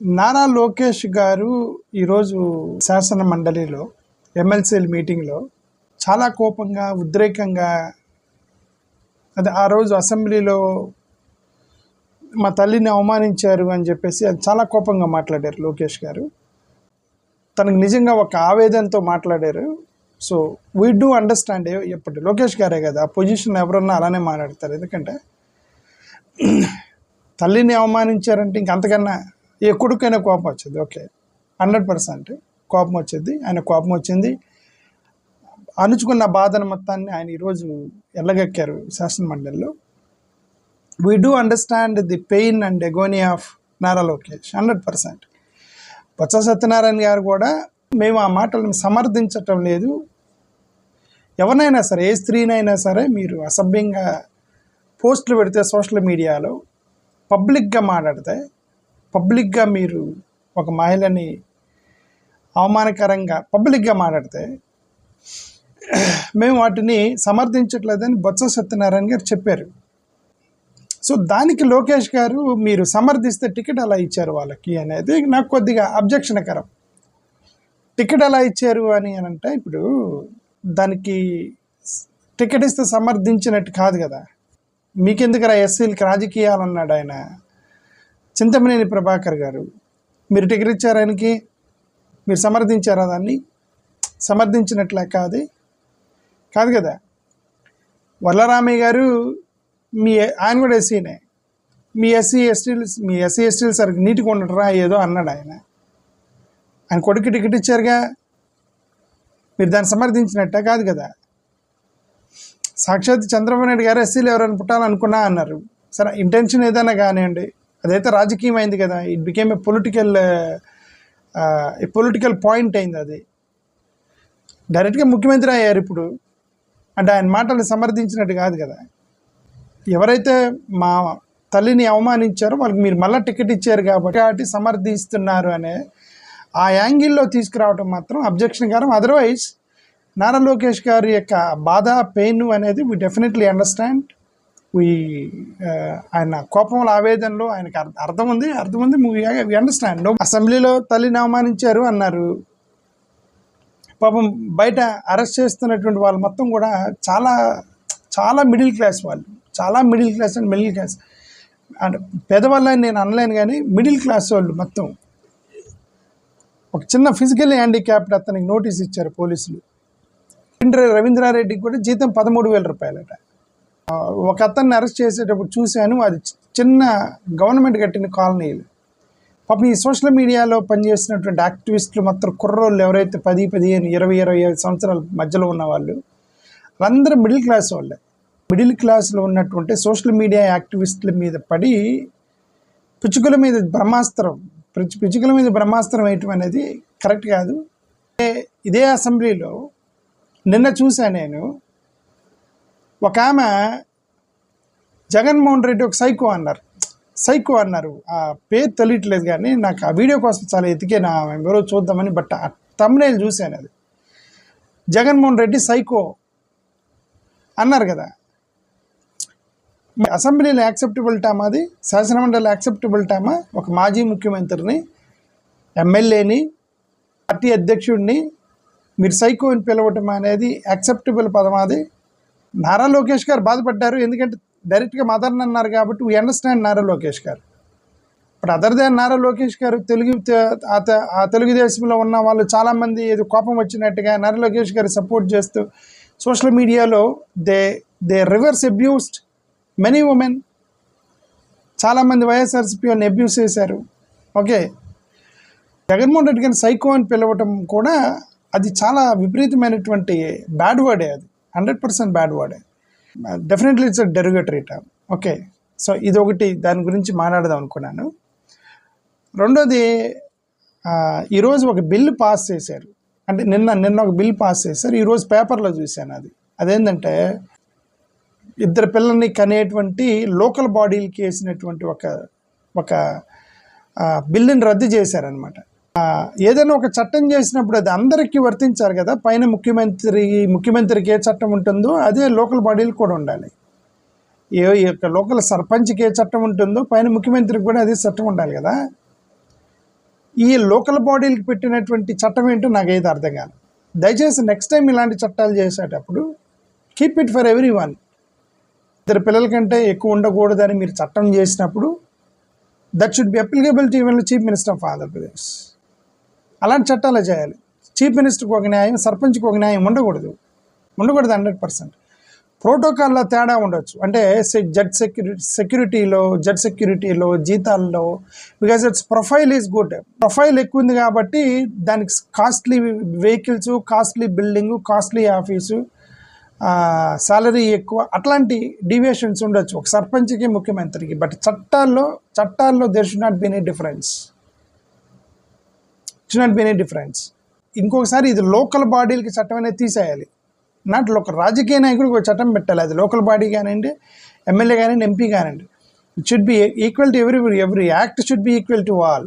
నారా లోకేష్ గారు ఈరోజు శాసన మండలిలో ఎమ్మెల్సీల మీటింగ్లో చాలా కోపంగా ఉద్రేకంగా అది ఆ రోజు అసెంబ్లీలో మా తల్లిని అవమానించారు అని చెప్పేసి అది చాలా కోపంగా మాట్లాడారు లోకేష్ గారు. తనకు నిజంగా ఒక ఆవేదనతో మాట్లాడారు. సో వీ డూ అండర్స్టాండ్ ఎప్పుడు లోకేష్ గారే కదా ఆ పొజిషన్ ఎవరన్నా అలానే మాట్లాడతారు. ఎందుకంటే తల్లిని అవమానించారంటే ఇంకంతకన్నా ఏ కొడుకైనా కోపం వచ్చింది ఓకే. హండ్రెడ్ పర్సెంట్ కోపం వచ్చింది ఆయన కోపం వచ్చింది. అణుచుకున్న బాధను మొత్తాన్ని ఆయన ఈరోజు ఎల్లగక్కారు శాసన మండలిలో. We do understand the pain and agony of Nara Lokesh hundred percent. Botsa Satyanarayana garu కూడా మేము ఆ మాటలను సమర్థించటం లేదు. ఎవరినైనా సరే ఏ స్త్రీనైనా సరే మీరు అసభ్యంగా పోస్టులు పెడితే సోషల్ మీడియాలో పబ్లిక్గా మాట్లాడితే పబ్లిక్గా మీరు ఒక మహిళని అవమానకరంగా పబ్లిక్గా మాట్లాడితే మేము వాటిని సమర్థించట్లేదని బొత్స సత్యనారాయణ గారు చెప్పారు. సో దానికి లోకేష్ గారు మీరు సమర్థిస్తే టికెట్ అలా ఇచ్చారు వాళ్ళకి అనేది నాకు కొద్దిగా అబ్జెక్షనకరం. టికెట్ అలా ఇచ్చారు అని అని అంటే ఇప్పుడు దానికి టికెట్ ఇస్తే సమర్థించినట్టు కాదు కదా. మీకెందుకురా ఎస్సీలకి రాజకీయాలు అన్నాడు ఆయన? చింతమనేని ప్రభాకర్ గారు. మీరు టికెట్ ఇచ్చారు ఆయనకి మీరు సమర్థించారా దాన్ని? సమర్థించినట్లే కాదు. కాదు కదా. వల్లరామయ్య గారు మీ ఆయన కూడా ఎస్సీనే. మీ ఎస్సీ ఎస్టీలు మీ ఎస్సీ ఎస్టీలు సరిగ్గా నీట్గా ఉండటరా ఏదో అన్నాడు ఆయన. ఆయన కొడుకు టికెట్ ఇచ్చారుగా. మీరు దాన్ని సమర్థించినట్టే కాదు కదా. సాక్షాత్ చంద్రబాబు నాయుడు గారు ఎస్సీలు ఎవరైనా పుట్టాలనుకున్నా అన్నారు. సరే ఇంటెన్షన్ ఏదైనా కానివ్వండి. అదైతే రాజకీయం అయింది కదా it became a political political point అయింది అది. డైరెక్ట్గా ముఖ్యమంత్రి అయ్యారు ఇప్పుడు. అంటే ఆయన మాటలు సమర్థించినట్టు కాదు కదా. ఎవరైతే మా తల్లిని అవమానించారో వాళ్ళకి మీరు మళ్ళీ టికెట్ ఇచ్చారు కాబట్టి కాబట్టి సమర్థిస్తున్నారు అనే ఆ యాంగిల్లో తీసుకురావటం మాత్రం అబ్జెక్షన్ కారం. అదర్వైజ్ నారా లోకేష్ గారి యొక్క బాధ పెయిన్ అనేది వీ డెఫినెట్లీ అండర్స్టాండ్ ఈ uh, ఆయన కోపంలో ఆవేదనలో ఆయనకు అర్థం ఉంది అర్థం ఉంది వి అండర్స్టాండ్ అసెంబ్లీలో తల్లిని అవమానించారు అన్నారు. పాపం బయట అరెస్ట్ చేస్తున్నటువంటి వాళ్ళు మొత్తం కూడా చాలా చాలా మిడిల్ క్లాస్ వాళ్ళు. చాలా middle class and middle class అంటే పేదవాళ్ళని నేను అనలేను కానీ మిడిల్ క్లాస్ వాళ్ళు మొత్తం. ఒక చిన్న ఫిజికల్ హ్యాండిక్యాప్డ్ అతనికి నోటీస్ ఇచ్చారు పోలీసులు. రవీంద్రారెడ్డికి కూడా జీతం పదమూడు వేల రూపాయలట. ఒక అతన్ని అరెస్ట్ చేసేటప్పుడు చూశాను. అది చిన్న గవర్నమెంట్ కట్టిన కాలనీలు. పాపం ఈ సోషల్ మీడియాలో పనిచేసినటువంటి యాక్టివిస్టులు మొత్తం కుర్రోళ్ళు ఎవరైతే పది పదిహేను ఇరవై ఇరవై ఐదు సంవత్సరాల మధ్యలో ఉన్న వాళ్ళు వాళ్ళందరూ మిడిల్ క్లాస్ వాళ్ళే. మిడిల్ క్లాస్లో ఉన్నటువంటి సోషల్ మీడియా యాక్టివిస్టుల మీద పడి పిచ్చుకల మీద బ్రహ్మాస్త్రం పిచ్చి- పిచ్చుకల మీద బ్రహ్మాస్త్రం వేయటం అనేది కరెక్ట్ కాదు. ఇదే- అసెంబ్లీలో నిన్న చూశాను నేను ఒక ఆమె జగన్మోహన్ రెడ్డి ఒక సైకో అన్నారు. సైకో అన్నారు. ఆ పేరు తెలియట్లేదు కానీ నాకు ఆ వీడియో కోసం చాలా ఎతికే నా ఎవరో చూద్దామని బట్ ఆ తమ్నేల్ చూశాను అది. జగన్మోహన్ రెడ్డి సైకో అన్నారు కదా. అసెంబ్లీలో యాక్సెప్టబుల్ టామా అది? శాసనమండలి యాక్సెప్టబుల్ టామా? ఒక మాజీ ముఖ్యమంత్రిని ఎమ్మెల్యేని పార్టీ అధ్యక్షుడిని మీరు సైకో అని పిలవటం అనేది యాక్సెప్టబుల్ పదమాది నారా లోకేష్ గారు బాధపడ్డారు. ఎందుకంటే డైరెక్ట్గా మదర్ని అన్నారు కాబట్టి వీ అండర్స్టాండ్ నారా లోకేష్ గారు. ఇప్పుడు అదర్ దాన్ నారా లోకేష్ గారు తెలుగు ఆ తెలుగుదేశంలో ఉన్న వాళ్ళు చాలామంది ఏదో కోపం వచ్చినట్టుగా నారా లోకేష్ గారు సపోర్ట్ చేస్తూ సోషల్ మీడియాలో they they reverse abused many women చాలామంది వైఎస్ఆర్సీపీ అబ్యూస్ చేశారు. ఓకే జగన్మోహన్ రెడ్డి గారిని సైకో అని పిలవటం కూడా అది చాలా విపరీతమైనటువంటి బ్యాడ్ వర్డే అది. Hundred percent bad వర్డే. Definitely it's derogatory term okay so ఇది ఒకటి దాని గురించి మాట్లాడదాం అనుకున్నాను. రెండోది ఈరోజు ఒక బిల్ పాస్ చేశారు. అంటే నిన్న నిన్న ఒక బిల్ పాస్ చేశారు. ఈరోజు పేపర్లో చూశాను అది. అదేంటంటే ఇద్దరు పిల్లల్ని కనేటువంటి లోకల్ బాడీలకి వేసినటువంటి ఒక ఒక బిల్లుని రద్దు చేశారనమాట ఏదైనా ఒక చట్టం చేసినప్పుడు అది అందరికీ వర్తించారు కదా. పైన ముఖ్యమంత్రి ముఖ్యమంత్రికి ఏ చట్టం ఉంటుందో అదే లోకల్ బాడీలు కూడా ఉండాలి. ఏ యొక్క లోకల్ సర్పంచ్కి ఏ చట్టం ఉంటుందో పైన ముఖ్యమంత్రికి కూడా అదే చట్టం ఉండాలి కదా. ఈ లోకల్ బాడీలకు పెట్టినటువంటి చట్టం ఏంటో నాకు ఏది అర్థం కాదు. దయచేసి నెక్స్ట్ టైం ఇలాంటి చట్టాలు చేసేటప్పుడు keep it for every one ఇద్దరు పిల్లల కంటే ఎక్కువ ఉండకూడదని మీరు చట్టం చేసినప్పుడు that should be applicable even chief minister of Andhra Pradesh అలాంటి చట్టాలు చేయాలి. చీఫ్ మినిస్టర్కి ఒక న్యాయం సర్పంచ్కి ఒక న్యాయం ఉండకూడదు. ఉండకూడదు హండ్రెడ్ పర్సెంట్. ప్రోటోకాల్లో తేడా ఉండొచ్చు. అంటే జడ్ సెక్యూరిటీ సెక్యూరిటీలో జడ్ సెక్యూరిటీలో జీతాల్లో because it's profile is good. Profile ఎక్కువ ఉంది కాబట్టి దానికి costly vehicles costly building costly office salary ఎక్కువ అట్లాంటి డీవియేషన్స్ ఉండొచ్చు. ఒక సర్పంచ్కి ముఖ్యమంత్రికి. బట్ చట్టాల్లో చట్టాల్లో there should not be any difference should not be any difference ఇంకొకసారి ఇది లోకల్ బాడీలకి చట్టం అనేది తీసేయాలి. నాట్ లోకల్ రాజకీయ నాయకుడికి ఒక చట్టం పెట్టాలి. అది లోకల్ బాడీ కానివ్వండి ఎమ్మెల్యే కానివ్వండి ఎంపీ కానివ్వండి. It should be equal to every every act should be equal to all